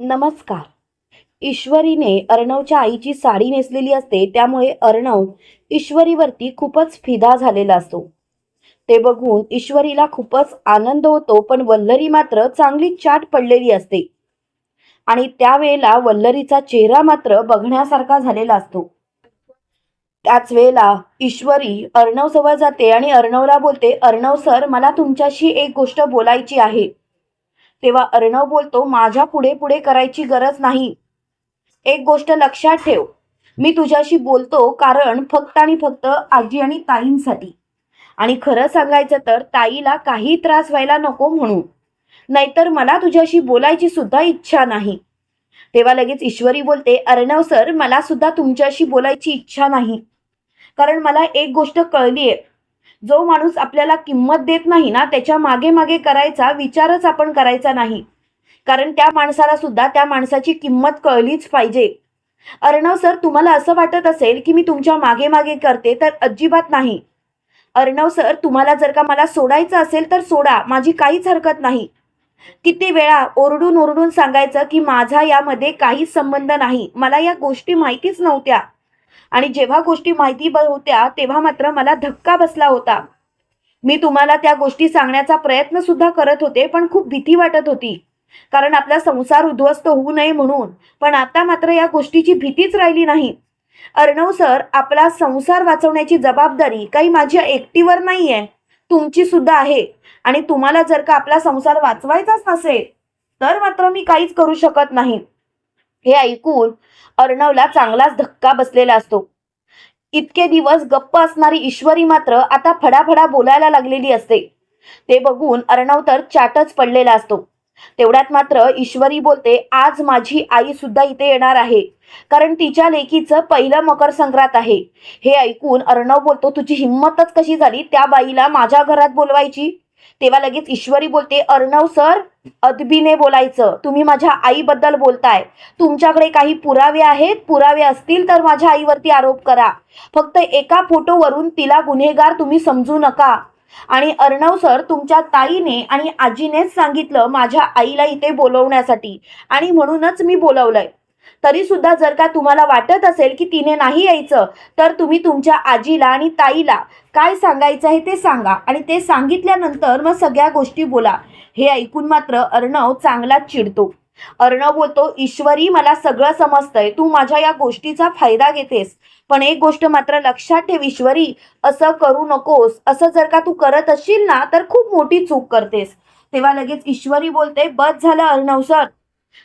नमस्कार. ईश्वरीने अर्णवच्या आईची साडी नेसलेली असते त्यामुळे अर्णव ईश्वरीवरती खूपच फिदा झालेला असतो. ते बघून ईश्वरीला खूपच आनंद होतो पण वल्लरी मात्र चांगली चाट पडलेली असते. आणि त्यावेळेला वल्लरीचा चेहरा मात्र बघण्यासारखा झालेला असतो. त्याच वेळेला ईश्वरी अर्णव जवळ जाते आणि अर्णवला बोलते अर्णव सर मला तुमच्याशी एक गोष्ट बोलायची आहे. तेव्हा अर्णव बोलतो माझ्या पुढे पुढे करायची गरज नाही. एक गोष्ट लक्षात ठेव. मी तुझ्याशी बोलतो कारण फक्त आणि फक्त आजी आणि ताईंसाठी. आणि खरं सांगायचं तर ताईला काही त्रास व्हायला नको म्हणून नाहीतर मला तुझ्याशी बोलायची सुद्धा इच्छा नाही. तेव्हा लगेच ईश्वरी बोलते अर्णव सर मला सुद्धा तुमच्याशी बोलायची इच्छा नाही. कारण मला एक गोष्ट कळली आहे जो माणूस आपल्याला किंमत देत नाही ना त्याच्यामागे मागे करायचा विचारच आपण करायचा नाही. कारण त्या माणसाला सुद्धा त्या माणसाची किंमत कळलीच पाहिजे. अर्णव सर तुम्हाला असं वाटत असेल की मी तुमच्या मागे मागे करते तर अजिबात नाही. अर्णव सर तुम्हाला जर का मला सोडायचं असेल तर सोडा माझी काहीच हरकत नाही. किती वेळा ओरडून ओरडून सांगायचं की माझा यामध्ये काहीच संबंध नाही मला या गोष्टी माहितीच नव्हत्या. आणि जेव्हा गोष्टी माहिती ब- होत्या तेव्हा मात्र मला धक्का बसला होता. मी तुम्हाला त्या गोष्टी सांगण्याचा प्रयत्न सुद्धा करत होते पण खूप भीती वाटत होती. कारण आपला संसार उद्ध्वस्त होऊ नये म्हणून पण आता मात्र या गोष्टीची भीतीच राहिली नाही. अर्णव सर आपला संसार वाचवण्याची जबाबदारी काही माझ्या एकटीवर नाही आहे तुमची सुद्धा आहे. आणि तुम्हाला जर का आपला संसार वाचवायचाच नसेल तर मात्र मी काहीच करू शकत नाही. हे ऐकून अर्णवला चांगलाच धक्का बसलेला असतो. इतके दिवस गप्प असणारी ईश्वरी मात्र आता फडाफडा बोलायला लागलेली असते. ते बघून अर्णव तर चाटच पडलेला असतो. तेवढ्यात मात्र ईश्वरी बोलते आज माझी आई सुद्धा इथे येणार आहे. कारण तिच्या लेकीचं पहिलं मकर संक्रांत आहे. हे ऐकून अर्णव बोलतो तुझी हिंमतच कशी झाली त्या बाईला माझ्या घरात बोलवायची? तेव्हा लगेच ईश्वरी बोलते अर्णव सर अदबीने बोलायचं. तुम्ही माझ्या आईबद्दल बोलताय. तुमच्याकडे काही पुरावे आहेत? पुरावे असतील तर माझ्या आईवरती आरोप करा. फक्त एका फोटोवरून तिला गुन्हेगार तुम्ही समजू नका. आणि अर्णव सर तुमच्या ताईने आणि आजीनेच सांगितलं माझ्या आईला इथे बोलवण्यासाठी. आणि म्हणूनच मी बोलवलंय. तरी सुद्धा जर का तुम्हाला वाटत असेल की तिने नाही यायचं तर तुम्ही तुमच्या आजीला आणि ताईला काय सांगायचं आहे ते सांगा. आणि ते सांगितल्यानंतर मग सगळ्या गोष्टी बोला. हे ऐकून मात्र अर्णव चांगलाच चिडतो. अर्णव बोलतो ईश्वरी मला सगळं समजतंय. तू माझ्या या गोष्टीचा फायदा घेतेस. पण एक गोष्ट मात्र लक्षात ठेव ईश्वरी असं करू नकोस. असं जर का तू करत असशील ना तर खूप मोठी चूक करतेस. तेव्हा लगेच ईश्वरी बोलते बस झालं अर्णव सर.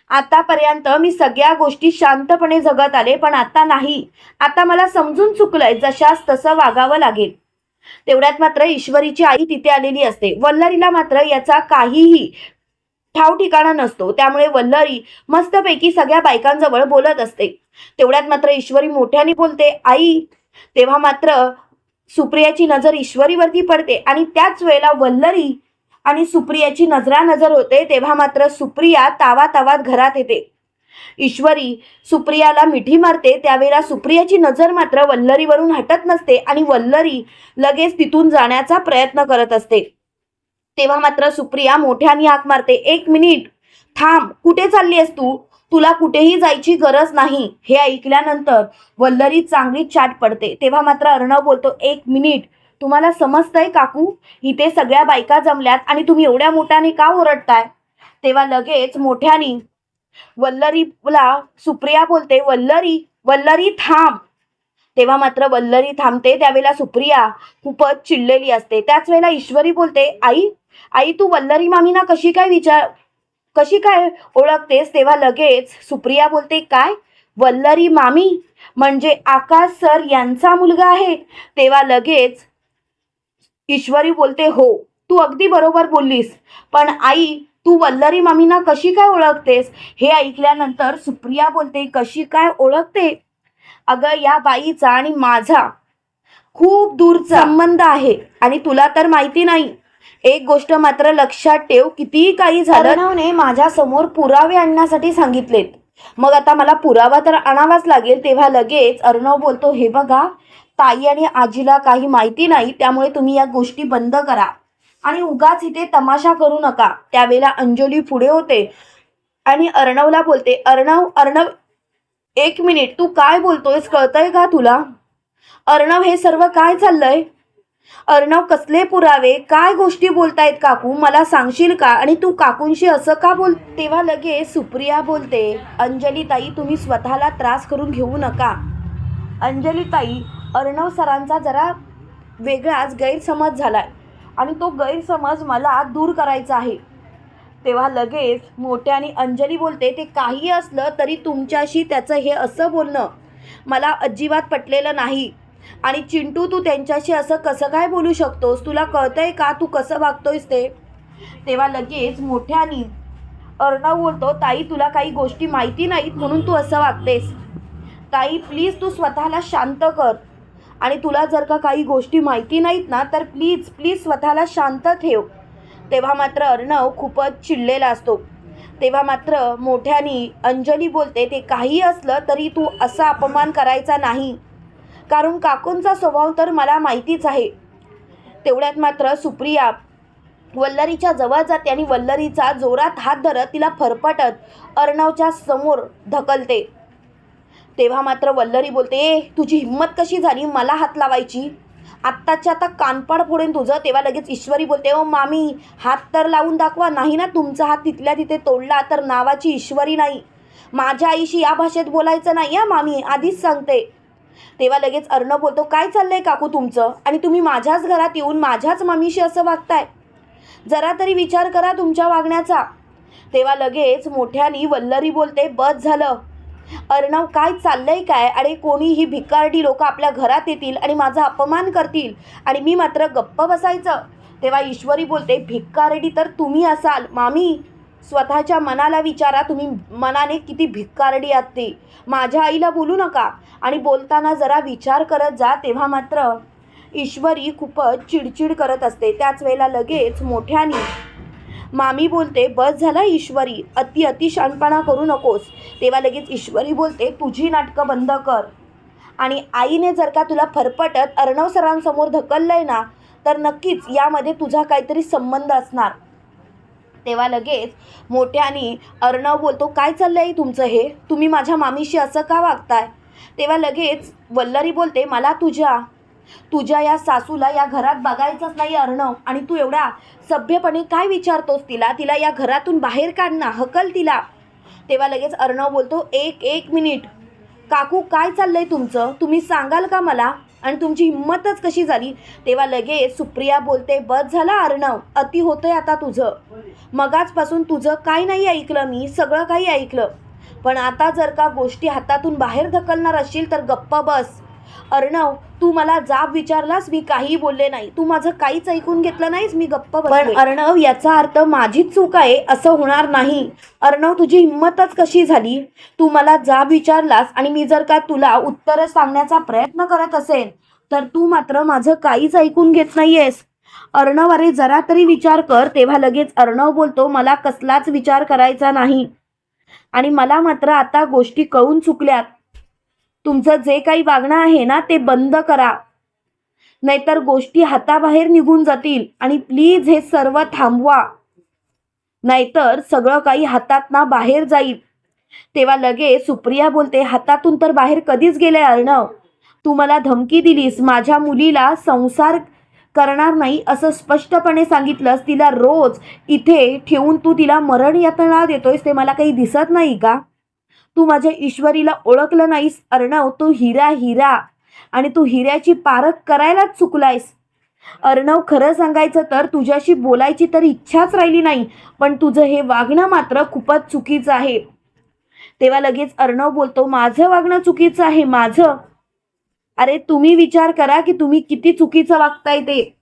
आतापर्यंत मी सगळ्या गोष्टी शांतपणे जगत आले पण आता नाही. आता मला समजून चुकलंय जशास तसं वागावं लागेल. तेवढ्यात मात्र ईश्वरीची आई तिथे आलेली असते. वल्लरीला मात्र याचा काहीही ठाव ठिकाणा नसतो. त्यामुळे वल्लरी मस्तपैकी सगळ्या बायकांजवळ बोलत असते. तेवढ्यात मात्र ईश्वरी मोठ्याने बोलते आई. तेव्हा मात्र सुप्रियाची नजर ईश्वरीवरती पडते आणि त्याच वेळेला वल्लरी आणि सुप्रियाची नजरानजर होते तेव्हा मात्र सुप्रिया तावा तावात घरात येते. ईश्वरी सुप्रियाला मिठी मारते त्यावेळेला सुप्रियाची नजर मात्र वल्लरीवरून हटत नसते आणि वल्लरी लगेच तिथून जाण्याचा प्रयत्न करत असते. तेव्हा मात्र सुप्रिया मोठ्याने हाक मारते एक मिनिट थांब कुठे चालली आहेस तू? तुला कुठेही जायची गरज नाही. हे ऐकल्यानंतर वल्लरी चांगली चाट पडते. तेव्हा मात्र अर्णव बोलतो एक मिनिट तुम्हाला समजतंय काकू? इथे सगळ्या बायका जमल्यात आणि तुम्ही एवढ्या मोठ्याने का ओरडताय? तेव्हा लगेच मोठ्याने वल्लरीला सुप्रिया बोलते वल्लरी वल्लरी थांब. तेव्हा मात्र वल्लरी थांबते त्यावेळेला सुप्रिया खूपच चिडलेली असते. त्याच वेळेला ईश्वरी बोलते आई आई तू वल्लरी मामीना कशी काय विचार कशी काय ओळखतेस? तेव्हा लगेच सुप्रिया बोलते काय? वल्लरी मामी म्हणजे आकाश सर यांचा मुलगा आहे. तेव्हा लगेच ईश्वरी बोलते हो तू अगदी बरोबर बोललीस. पण आई तू वल्लरी मामीना कशी काय ओळखतेस? हे ऐकल्यानंतर सुप्रिया बोलते कशी काय ओळखते? अगं या बाईचा आणि माझा खूप दूरचा संबंध आहे आणि तुला तर माहिती नाही. एक गोष्ट मात्र लक्षात ठेव कितीही काही झालं माझ्यासमोर पुरावे आणण्यासाठी सांगितलेत. मग आता मला पुरावा तर आणावाच लागेल तेव्हा लगेच अर्णव बोलतो हे बघा ताई आणि आजीला काही माहिती नाही त्यामुळे तुम्ही या गोष्टी बंद करा. आणि उगाच इथे तमाशा करू नका. त्यावेळेला अंजली पुढे होते आणि अर्णवला बोलते अर्णव अर्णव एक मिनिट तू काय बोलतोयस? कळतंय का तुला? अर्णव हे सर्व काय चाललंय? अर्णव कसले पुरावे? काय गोष्टी बोलतायत काकू? मला सांगशील का? आणि तू काकूंशी असं का बोल तेव्हा लगेच सुप्रिया बोलते अंजली ताई तुम्ही स्वतःला त्रास करून घेऊ नका. अंजली ताई अर्णव सरांचा जरा वेगळाच गैरसमज झालाय. आणि तो गैरसमज मला दूर करायचा आहे. तेव्हा लगेच मोठ्याने अंजली बोलते ते काही असलं तरी तुमच्याशी त्याचं हे असं बोलणं मला अजिबात पटलेलं नाही. आणि चिंटू तू त्यांच्याशी असं कसं काय बोलू शकतोस? तुला कळतंय का? तू कसं वागतोयस ते? तेव्हा लगेच मोठ्याने अर्णव बोलतो ताई तुला काही गोष्टी माहिती नाहीत म्हणून तू असं वागतेस. ताई प्लीज तू स्वतःला शांत कर. आणि तुला जर का काही गोष्टी माहिती नाहीत ना तर प्लीज प्लीज स्वतःला शांत ठेव. तेव्हा मात्र अर्णव खूपच चिडलेला असतो. तेव्हा मात्र मोठ्यानी अंजली बोलते ते काही असलं तरी तू असा अपमान करायचा नाही. कारण काकूंचा स्वभाव तर मला माहितीच आहे. तेवढ्यात मात्र सुप्रिया वल्लरीच्या जवळ जाते आणि वल्लरीचा जोरात हात धरत तिला फरफटत अर्णवच्या समोर ढकलते. तेव्हा मात्र वल्लरी बोलते ए तुझी हिंमत कशी झाली? मला हात लावायची. आत्ताच्या आता कानपाड फोडेन तुझं तेव्हा लगेच ईश्वरी बोलते ओ मामी हात तर लावून दाखवा. नाही ना तुमचा हात तिथल्या तिथे तोडला तर नावाची ईश्वरी नाही. माझ्या आईशी या भाषेत बोलायचं नाही या मामी? आधीच सांगते. तेव्हा लगेच अर्णव बोलतो काय चाललंय काकू तुमचं? आणि तुम्ही माझ्याच घरात येऊन माझ्याच मामीशी असं वागताय? जरा तरी विचार करा तुमच्या वागण्याचा. तेव्हा लगेच मोठ्यानी वल्लरी बोलते बस झालं. अर्णव काय चाललंय काय? अरे कोणी ही भिकारडी लोक आपल्या घरात येतील आणि माझा अपमान करतील. आणि मी मात्र गप्प बसायचं. तेव्हा ईश्वरी बोलते भिक्कारडी तर तुम्ही असाल. मामी स्वतःच्या मनाला विचारा. तुम्ही मनाने किती भिक्कारडी आहात ते. माझ्या आईला बोलू नका. आणि बोलताना जरा विचार करत जा. तेव्हा मात्र ईश्वरी खूपच चिडचिड करत असते. त्याच वेळेला लगेच मोठ्याने मामी बोलते बस झाला ईश्वरी अति अति शानपणा करू नकोस. तेव्हा लगेच ईश्वरी बोलते तुझी नाटकं बंद कर. आणि आईने जर का तुला फरफटत अर्णव सरांसमोर ढकललंय ना तर नक्कीच यामध्ये तुझा काहीतरी संबंध असणार. तेव्हा लगेच मोठ्याने अर्णव बोलतो काय चाललं आहे तुमचं हे? तुम्ही माझ्या मामीशी असं का वागताय? तेव्हा लगेच वल्लरी बोलते मला तुझ्या तुझ्या या सासूला या घरात बघायचंच नाही अर्णव. आणि तू एवढा सभ्यपणे काय विचारतोस तिला? तिला या घरातून बाहेर काढणं हकल तिला. तेव्हा लगेच अर्णव बोलतो एक एक मिनिट. काकू काय चाललंय तुमचं? तुम्ही सांगाल का मला? आणि तुमची हिंमतच कशी झाली? तेव्हा लगेच सुप्रिया बोलते बस झाला अर्णव. अति होतंय आता तुझं. मगाचपासून तुझं काय नाही ऐकलं मी सगळं काही ऐकलं. पण आता जर का गोष्टी हातातून बाहेर ढकलणार असशील तर गप्प बस. अर्णव तू मला जाब विचारलास मी काही बोलले नाही. तू माझं काहीच ऐकून घेतलं नाहीस मी गप्प पण अर्णव याचा अर्थ माझीच चूक आहे असं होणार नाही. अर्णव तुझी हिंमतच कशी झाली? तू मला जाब विचारलास आणि मी जर का तुला उत्तर सांगण्याचा प्रयत्न करत असेल तर तू मात्र माझं काहीच ऐकून घेत नाहीयेस. अर्णव अरे जरा तरी विचार कर तेव्हा लगेच अर्णव बोलतो मला कसलाच विचार करायचा नाही. आणि मला मात्र आता गोष्टी कळून चुकल्यात. तुमचं जे काही वागणं आहे ना ते बंद करा. नाहीतर गोष्टी हाताबाहेर निघून जातील आणि प्लीज हे सर्व थांबवा. नाहीतर सगळं काही हातात ना बाहेर जाईल. तेव्हा लगेच सुप्रिया बोलते हातातून तर बाहेर कधीच गेले अर्णव तू मला धमकी दिलीस माझ्या मुलीला संसार करणार नाही असं स्पष्टपणे सांगितलंस तिला रोज इथे ठेवून तू तिला मरण यातना देतोयस ते मला काही दिसत नाही का? तू माझ्या ईश्वरीला ओळखलं नाहीस अर्णव तू हिरा हिरा. आणि तू हिऱ्याची पारख करायलाच चुकलायस. अर्णव खरं सांगायचं तर तुझ्याशी बोलायची तर इच्छाच राहिली नाही पण तुझं हे वागणं मात्र खूपच चुकीचं आहे. तेव्हा लगेच अर्णव बोलतो माझं वागणं चुकीचं आहे माझं. अरे तुम्ही विचार करा की तुम्ही किती चुकीचं वागताय ते.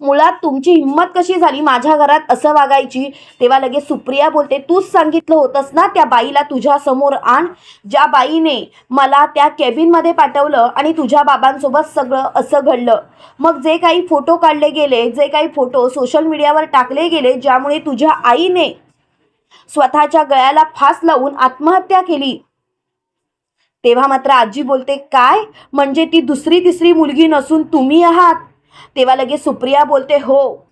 मुळात तुमची हिंमत कशी झाली माझ्या घरात असं वागायची? तेव्हा लगेच सुप्रिया बोलते तूच सांगितलं होतंस ना त्या बाईला तुझ्या समोर आण. ज्या बाईने मला त्या केबिनमध्ये पाठवलं आणि तुझ्या बाबांसोबत सगळं असं घडलं. मग जे काही फोटो काढले गेले जे काही फोटो सोशल मीडियावर टाकले गेले ज्यामुळे तुझ्या आईने स्वतःच्या गळ्याला फास लावून आत्महत्या केली. तेव्हा मात्र आजी बोलते काय? म्हणजे ती दुसरी तिसरी मुलगी नसून तुम्ही आहात. तेव्हा लगेच सुप्रिया बोलते हो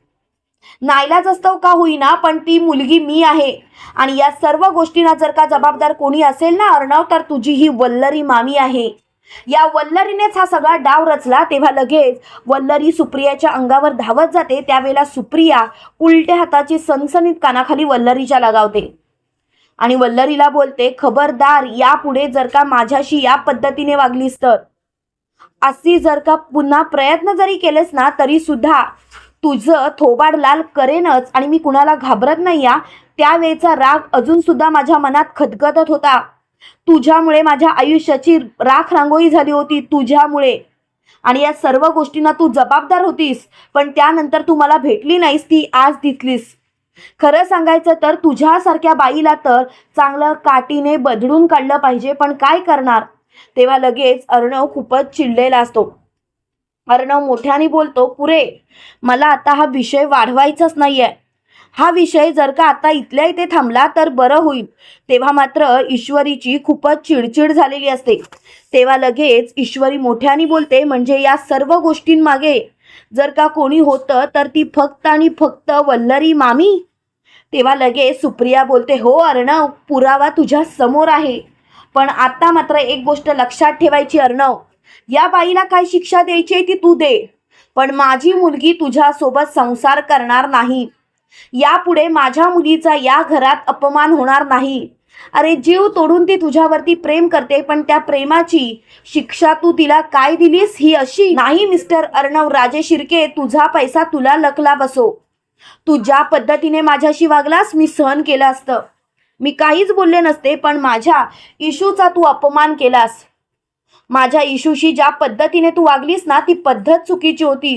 नाईलाज असतो का होईना पण ती मुलगी मी आहे. आणि या सर्व गोष्टींना जर का जबाबदार कोणी असेल ना अर्णव तर तुझी ही वल्लरी मामी आहे. या वल्लरीनेच हा सगळा डाव रचला तेव्हा लगेच वल्लरी सुप्रियाच्या अंगावर धावत जाते. त्यावेळेला सुप्रिया उलट्या हाताची सनसनीत कानाखाली वल्लरीच्या लगावते. आणि वल्लरीला बोलते खबरदार यापुढे जर का माझ्याशी या पद्धतीने वागलीस तर. अशी जर का पुन्हा प्रयत्न जरी केलेस ना तरी सुद्धा तुझं थोबाड लाल करेनच आणि मी कुणाला घाबरत नाही या. त्यावेळेचा राग अजून सुद्धा माझ्या मनात खदखदत होता. तुझ्यामुळे माझ्या आयुष्याची राख रांगोळी झाली होती तुझ्यामुळे. आणि या सर्व गोष्टींना तू जबाबदार होतीस पण त्यानंतर तू मला भेटली नाहीस ती आज दिसलीस. खरं सांगायचं तर तुझ्यासारख्या बाईला तर चांगलं काठीने बदलून काढलं पाहिजे पण काय करणार? तेव्हा लगेच अर्णव खूपच चिडलेला असतो. अर्णव मोठ्याने बोलतो पुरे मला आता हा विषय वाढवायचाच नाहीये. हा विषय जर का आता इथल्या इथे थांबला तर बरं होईल. तेव्हा मात्र ईश्वरीची खूपच चिडचिड झालेली असते. तेव्हा लगेच ईश्वरी मोठ्याने बोलते म्हणजे या सर्व गोष्टींमागे जर का कोणी होतं तर ती फक्त आणि फक्त वल्लरी मामी? तेव्हा लगेच सुप्रिया बोलते हो अर्णव पुरावा तुझ्या समोर आहे. पण आता मात्र एक गोष्ट लक्षात ठेवायची अर्णव या बाईला काय शिक्षा द्यायची आहे ती तू दे. पण माझी मुलगी तुझ्यासोबत संसार करणार नाही. यापुढे माझ्या मुलीचा या घरात अपमान होणार नाही. अरे जीव तोडून ती तुझ्यावरती प्रेम करते पण त्या प्रेमाची शिक्षा तू तिला काय दिलीस ही अशी? नाही मिस्टर अर्णव राजे शिर्के तुझा पैसा तुला लकला बसो. तू ज्या पद्धतीने माझ्याशी वागलास मी सहन केलं असतं. मी काहीच बोलले नसते पण माझ्या इशूचा तू अपमान केलास. माझ्या इशूशी ज्या पद्धतीने तू वागलीस ना ती पद्धत चुकीची होती.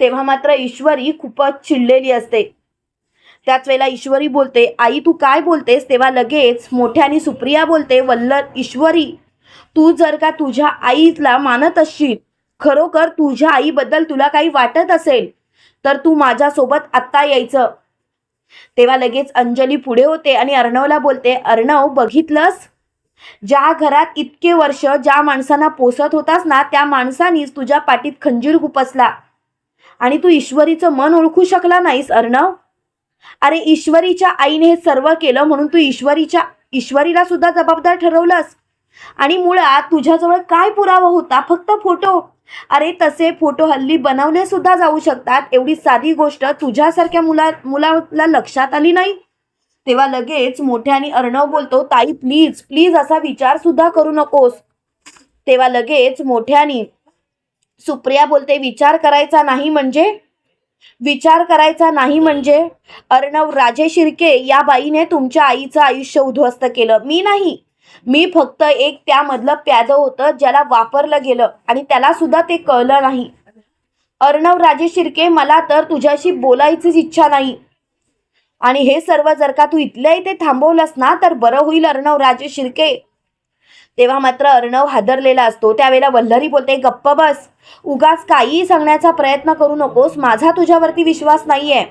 तेव्हा मात्र ईश्वरी खूपच चिडलेली असते. त्याच वेळेला ईश्वरी बोलते आई तू काय बोलतेस? तेव्हा लगेच मोठ्याने सुप्रिया बोलते वल्लर ईश्वरी तू जर का तुझ्या आईला मानत असशील खरोखर तुझ्या आईबद्दल तुला काही वाटत असेल तर तू माझ्यासोबत आत्ता यायचं. तेव्हा लगेच अंजली पुढे होते आणि अर्णवला बोलते अर्णव बघितलंस? ज्या घरात इतके वर्ष ज्या माणसांना पोसत होतास ना त्या माणसानीच तुझ्या पाठीत खंजीर खुपसला आणि तू ईश्वरीचं मन ओळखू शकला नाहीस अर्णव? अरे ईश्वरीच्या आईने हे सर्व केलं म्हणून तू ईश्वरीच्या ईश्वरीला सुद्धा जबाबदार ठरवलंस? आणि मुळात तुझ्याजवळ काय पुरावा होता? फक्त फोटो अरे तसे फोटो हल्ली बनवले सुद्धा जाऊ शकतात. एवढी साधी गोष्ट तुझ्यासारख्या मुला मुलाला लक्षात आली नाही? तेव्हा लगेच मोठ्याने अर्णव बोलतो ताई प्लीज प्लीज असा विचार सुद्धा करू नकोस. तेव्हा लगेच मोठ्याने सुप्रिया बोलते विचार करायचा नाही म्हणजे? विचार करायचा नाही म्हणजे? अर्णव राजे शिर्के या बाईने तुमच्या आईचं आयुष्य उद्ध्वस्त केलं. मी नाही. मी फक्त एक त्यामधलं प्याद होतं ज्याला वापरलं गेलं आणि त्याला सुद्धा ते कळलं नाही. अर्णव राजे शिर्के मला तर तुझ्याशी बोलायचीच इच्छा नाही. आणि हे सर्व जर का तू इथल्या इथे थांबवलंस ना तर बरं होईल अर्णव राजे शिर्के. तेव्हा मात्र अर्णव हादरलेला असतो. त्यावेळेला वल्लरी बोलते गप्प बस. उगाच काहीही सांगण्याचा प्रयत्न करू नकोस. माझा तुझ्यावरती विश्वास नाहीये.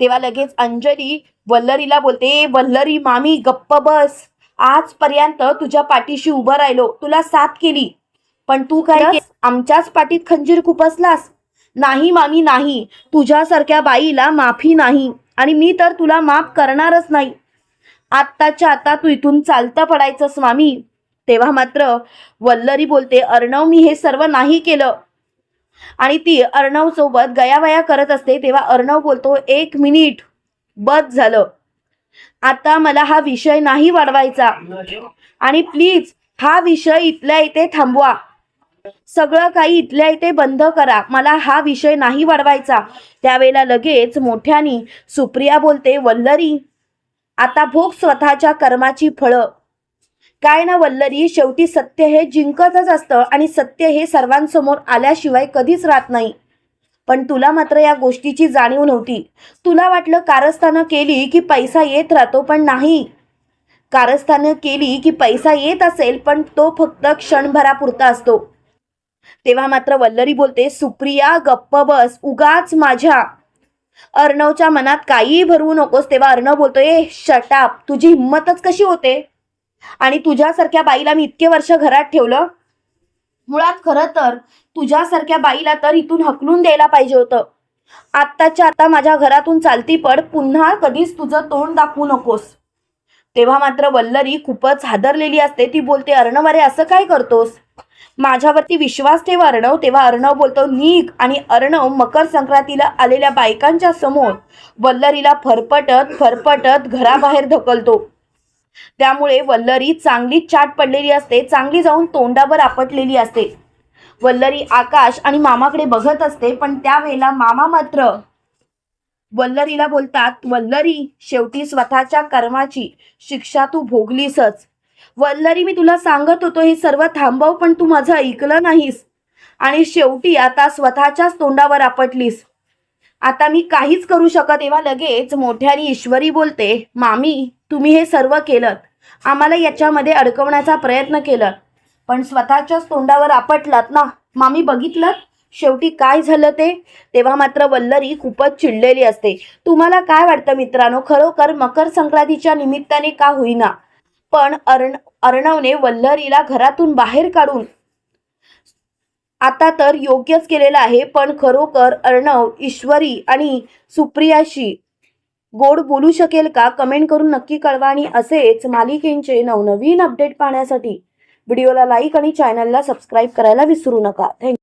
तेव्हा लगेच अंजली वल्लरीला बोलते वल्लरी मामी गप्प बस. आजपर्यंत तुझ्या पाठीशी उभं राहिलो. तुला साथ केली. पण तू काय आमच्याच पाठीत खंजीर खुपसलास नाही मामी नाही. तुझ्यासारख्या बाईला माफी नाही. आणि मी तर तुला माफ करणारच नाही. आत्ताच्या आता तू इथून चालतं पडायचंस मामी. तेव्हा मात्र वल्लरी बोलते अर्णव मी हे सर्व नाही केलं. आणि ती अर्णव सोबत गयावया करत असते. तेव्हा अर्णव बोलतो एक मिनिट. बस झालं. आता मला हा विषय नाही वाढवायचा. आणि प्लीज हा विषय इथल्या इथे थांबवा. सगळं काही इथल्या इथे बंद करा. मला हा विषय नाही वाढवायचा. त्यावेळेला लगेच मोठ्यानी सुप्रिया बोलते वल्लरी आता भोग स्वतःच्या कर्माची फळं. काय ना वल्लरी शेवटी सत्य हे जिंकतच असतं आणि सत्य हे सर्वांसमोर आल्याशिवाय कधीच राहत नाही. पण तुला मात्र या गोष्टीची जाणीव नव्हती. तुला वाटलं कारस्थानं केली की पैसा येत राहतो पण नाही. कारस्थानं केली की पैसा येत असेल पण तो फक्त क्षणभरापुरता असतो. तेव्हा मात्र वल्लरी बोलते सुप्रिया गप्प बस उगाच माझ्या. अर्णवच्या मनात काहीही भरवू नकोस तेव्हा अर्णव बोलतोय शटाप तुझी हिंमतच कशी होते? आणि तुझ्यासारख्या बाईला मी इतके वर्ष घरात ठेवलं मुळात खरं तर तुझ्यासारख्या बाईला तर इथून हकलून द्यायला पाहिजे होतं. आत्ताच्या आता माझ्या घरातून चालती पड पुन्हा कधीच तुझं तोंड दाखवू नकोस. तेव्हा मात्र वल्लरी खूपच हादरलेली असते ती बोलते अर्णव अरे असं काय करतोस? माझ्यावरती विश्वास ठेव अर्णव. तेव्हा अर्णव बोलतो नीक आणि अर्णव मकर संक्रांतीला आलेल्या बायकांच्या समोर वल्लरीला फरफटत फरफटत घराबाहेर ढकलतो. त्यामुळे वल्लरी चांगली चाट पडलेली असते चांगली जाऊन तोंडावर आपटलेली असते. वल्लरी आकाश आणि मामाकडे बघत असते पण त्यावेळेला मामा मात्र वल्लरीला बोलतात वल्लरी शेवटी स्वतःच्या कर्माची शिक्षा तू भोगलीसच. वल्लरी मी तुला सांगत होतो हे सर्व थांबव पण तू माझं ऐकलं नाहीस. आणि शेवटी आता स्वतःच्याच तोंडावर आपटलीस. आता मी काहीच करू शकत तेव्हा लगेच मोठ्यानी ईश्वरी बोलते मामी तुम्ही हे सर्व केलं. आम्हाला याच्यामध्ये अडकवण्याचा प्रयत्न केलं. पण स्वतःच्याच तोंडावर आपटलात ना? मामी बघितलं? शेवटी काय झालं ते? तेव्हा मात्र वल्लरी खूपच चिडलेली असते. तुम्हाला काय वाटतं मित्रांनो? खरोखर मकर संक्रांतीच्या निमित्ताने का होईना? पण अर्ण अर्णवने वल्लरीला घरातून बाहेर काढून आता तर योग्यच केलेलं आहे पण खरोखर अर्णव ईश्वरी आणि सुप्रियाशी गोड बोलू शकेल का? कमेंट करून नक्की कळवा आणि असेच मालिकेंचे नवनवीन अपडेट पाहण्यासाठी व्हिडिओला लाईक आणि चॅनलला सबस्क्राईब करायला विसरू नका. थँक्यू.